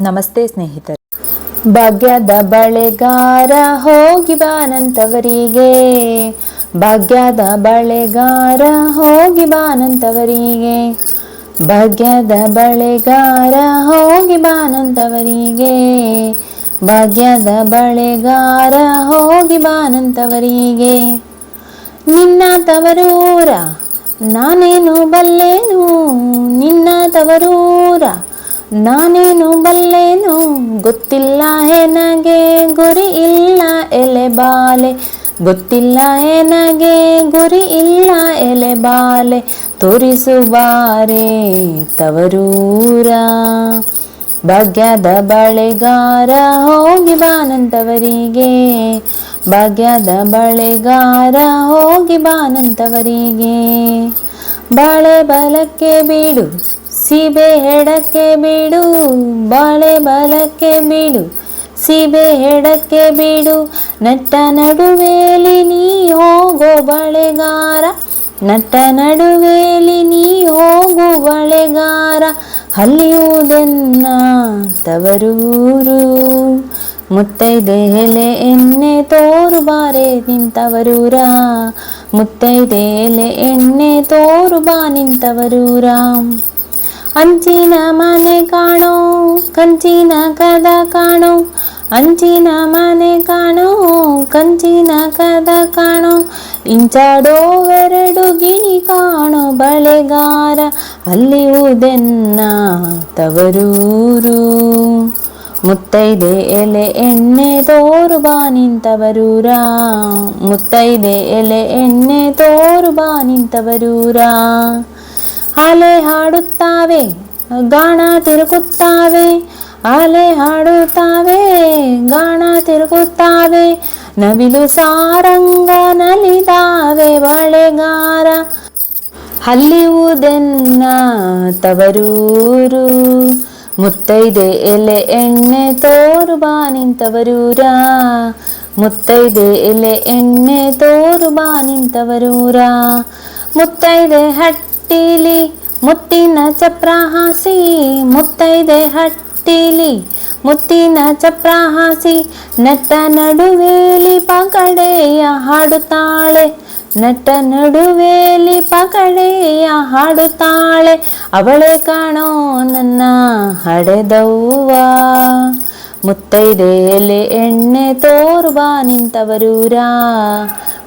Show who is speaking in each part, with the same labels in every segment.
Speaker 1: ನಮಸ್ತೆ ಸ್ನೇಹಿತರೆ. ಭಾಗ್ಯದ ಬಳೆಗಾರ ಹೋಗಿ ಬಾನಂತವರಿಗೆ ಭಾಗ್ಯದ ಬಳೆಗಾರ ಹೋಗಿ ಬಾನಂತವರಿಗೆ ಭಾಗ್ಯದ ಬಳೆಗಾರ ಹೋಗಿ ಬಾನಂತವರಿಗೆ ಭಾಗ್ಯದ ಬಳೆಗಾರ ಹೋಗಿ ಬಾನಂತವರಿಗೆ ನಿನ್ನ ತವರೂರ ನಾನೇನು ಬಲ್ಲೇನು? ನಿನ್ನ ತವರೂರ ನಾನೇನು ಬಲ್ಲೇನು ಗೊತ್ತಿಲ್ಲ ನನಗೆ, ಗುರಿ ಇಲ್ಲ ಎಲೆ ಬಾಲೆ. ಗೊತ್ತಿಲ್ಲ ನನಗೆ, ಗುರಿ ಇಲ್ಲ ಎಲೆ ಬಾಲೆ. ತೋರಿಸುವಾರೆ ತವರೂರ. ಭಾಗ್ಯದ ಬಳೆಗಾರ ಹೋಗಿ ಬಾನಂತವರಿಗೆ ಭಾಗ್ಯದ ಬಳೆಗಾರ ಹೋಗಿ ಬಾನಂತವರಿಗೆ ಬಾಳೆ ಬಲಕ್ಕೆ ಬೀಡು ಸೀಬೆ ಎಡಕ್ಕೆ ಬೀಡು, ಬಾಳೆ ಬಲಕ್ಕೆ ಬೀಡು. ಸೀಬೆ ಎಡಕ್ಕೆ ಬೀಡು, ನಟ್ಟ ನಡುವೇಲಿ ನೀ ಹೋಗೋ ಬಳೆಗಾರ. ನಟ್ಟ ನಡುವೇಲಿ ನೀ ಹೋಗು ಬಳೆಗಾರ. ಹಲ್ಲಿಯುವುದೆನ್ನ ತವರೂರು. ಮುತ್ತೈದೆ ಎಲೆ ಎಣ್ಣೆ ತೋರು ಬಾರೆ ನಿಂತವರೂರ. ಮುತ್ತೈದೆ ಎಲೆ ಎಣ್ಣೆ ತೋರು ಬಾ ನಿಂತವರೂರ. ಅಂಚಿನ ಮನೆ ಕಾಣೋ, ಕಂಚಿನ ಕದ ಕಾಣೋ, ಅಂಚಿನ ಮನೆ ಕಾಣೋ, ಕಂಚಿನ ಕದ ಕಾಣೋ. ಇಂಚಾಡೋ ಎರಡು ಗಿಣಿ ಕಾಣೋ ಬಳೆಗಾರ, ಅಲ್ಲಿ ಉದೆನ್ನ ತವರೂರು. ಮುತ್ತೈದೆ ಎಲೆ ಎಣ್ಣೆ ತೋರು ಬಾ ನಿಂತವರೂರ. ಮುತ್ತೈದೆ ಎಲೆ ಎಣ್ಣೆ ತೋರು ಬಾ ನಿಂತವರೂರ. ಅಲೆ ಹಾಡುತ್ತಾವೆ, ಗಾಣ ತಿರುಗುತ್ತಾವೆ. ಅಲೆ ಹಾಡುತ್ತಾವೆ, ಗಾಣ ತಿರುಗುತ್ತಾವೆ. ನವಿಲು ಸಾರಂಗ ನಲಿದಾವೆ ಬಳೆಗಾರ. ಹಲ್ಲಿವುದೆನ್ನ ತವರೂರು, ಮುತ್ತೈದೆ ಎಲೆ ಎಣ್ಣೆ ತೋರು ಬಾ ನಿಂತವರೂರ. ಮುತ್ತೈದೆ ಎಲೆ ಎಣ್ಣೆ ತೋರು ಬಾ ನಿಂತವರೂರ. ಮುತ್ತೈದೆ ಹಟ್ಟಿಲಿ, ಮುತ್ತಿನ ಚಪ್ರ ಹಾಸಿ ಮುತ್ತೈದೆ ಹಟ್ಟಿಲಿ, ಮುತ್ತಿನ ಚಪ್ರ ಹಾಸಿ ನಟ್ಟ ನಡುವೇಲಿ ಪಕಡೆಯ ಹಾಡುತ್ತಾಳೆ, ನಟ ನಡುವೇಲಿ ಪಕಡೆಯ ಹಾಡುತ್ತಾಳೆ, ಅವಳೆ ಕಾಣೋ ನನ್ನ ಹಡೆದವ್ವ. ಮುತ್ತೈದೆ ಎಲೆ ಎಣ್ಣೆ ತೋರುವ ನಿಂತವರೂರ.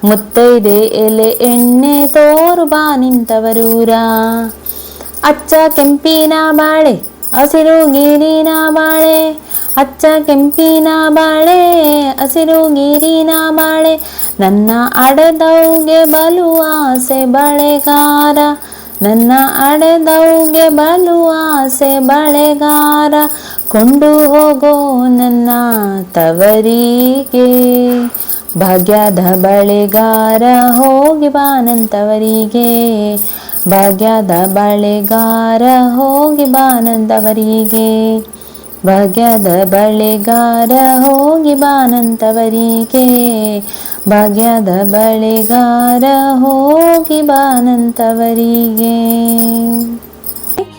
Speaker 1: ಮುತ್ತೈದೆ ಎಲೆ ಎಣ್ಣೆ ತೋರುವ ನಿಂತವರೂರ. ಅಚ್ಚ ಕೆಂಪಿನ ಬಾಳೆ, ಹಸಿರು ಗಿರಿನ ಬಾಳೆ. ಅಚ್ಚ ಕೆಂಪಿನ ಬಾಳೆ, ಹಸಿರು ಗಿರಿನ ಬಾಳೆ. ನನ್ನ ಅಡೆದವ್ಗೆ ಬಲು ಆಸೆ ಬಳೆಗಾರ. ನನ್ನ ಅಡೆದವ್ಗೆ ಬಲು ಆಸೆ ಬಳೆಗಾರ. ಕೊಂಡು ಹೋಗೋ ನನ್ನ ತವರಿಗೆ, ಭಾಗ್ಯದ ಬಳೆಗಾರ ಹೋಗಿ ಬಾನಂತವರಿಗೆ ಭಾಗ್ಯದ ಬಳೆಗಾರ ಹೋಗಿ ಬಾನಂತವರಿಗೆ ಭಾಗ್ಯದ ಬಳೆಗಾರ ಹೋಗಿ ಬಾನಂತವರಿಗೆ ಭಾಗ್ಯದ ಬಳೆಗಾರ ಹೋಗಿ ಬಾನಂತವರಿಗೆ